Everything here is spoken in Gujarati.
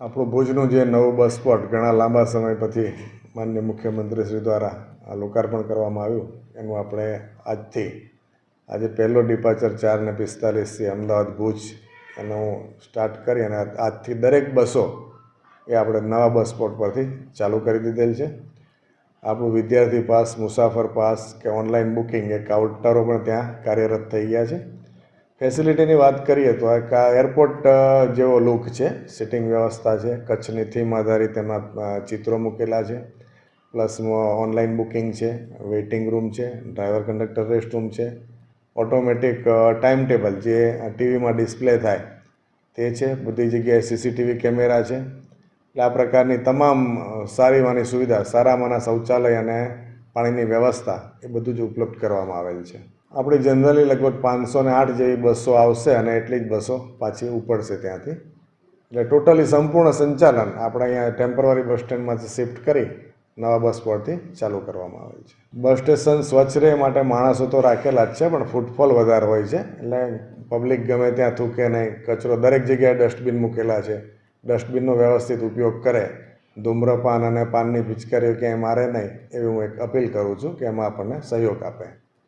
આપણું ભુજનું જે નવું બસ સ્પોટ ઘણા લાંબા સમય પછી માન્ય મુખ્યમંત્રી શ્રી દ્વારા આ લોકાર્પણ કરવામાં આવ્યું, એનું આપણે આજથી, આજે પહેલો ડિપાર્ચર ચાર ને પિસ્તાલીસથી અમદાવાદ, ભુજ, એનું સ્ટાર્ટ કરી અને આજથી દરેક બસો એ આપણે નવા બસ સ્પોટ પરથી ચાલુ કરી દીધેલ છે. આપણું વિદ્યાર્થી પાસ, મુસાફર પાસ કે ઓનલાઈન બુકિંગ એ કાઉન્ટરો પણ ત્યાં કાર્યરત થઈ ગયા છે. ફેસિલિટીની વાત કરીએ તો આ એરપોર્ટ જેવો લુક છે સિટિંગ વ્યવસ્થા છે, કચ્છની થીમ આધારિત એમાં ચિત્રો મૂકેલા છે પ્લસ ઓનલાઈન બુકિંગ છે વેઇટિંગ રૂમ છે ડ્રાઈવર કંડક્ટર રેસ્ટ રૂમ છે ઓટોમેટિક ટાઈમ ટેબલ જે ટીવીમાં ડિસ્પ્લે થાય તે છે, બધી જગ્યાએ સીસીટીવી કેમેરા છે, એટલે આ પ્રકારની તમામ સારી વાની સુવિધા, સારામાંના શૌચાલય અને પાણીની વ્યવસ્થા એ બધું જ ઉપલબ્ધ કરવામાં આવેલ છે. આપણી જનરલી લગભગ પાંચસો ને આઠ જેવી બસો આવશે અને એટલી જ બસો પાછી ઉપડશે ત્યાંથી. એટલે ટોટલી સંપૂર્ણ સંચાલન આપણે અહીંયા ટેમ્પરરી બસ સ્ટેન્ડમાંથી શિફ્ટ કરી નવા બસ પરથી ચાલુ કરવામાં આવે છે. બસ સ્ટેશન સ્વચ્છ રહે માટે માણસો તો રાખેલા જ છે, પણ ફૂટફોલ વધારે હોય છે. એટલે પબ્લિક ગમે ત્યાં થૂકે નહીં, કચરો દરેક જગ્યાએ ડસ્ટબિન મૂકેલા છે. ડસ્ટબિનનો વ્યવસ્થિત ઉપયોગ કરે. ધૂમ્રપાન અને પાનની પિચકારીઓ ક્યાંય મારે નહીં, એવી હું એક અપીલ કરું છું કે એમાં આપણને સહયોગ આપે.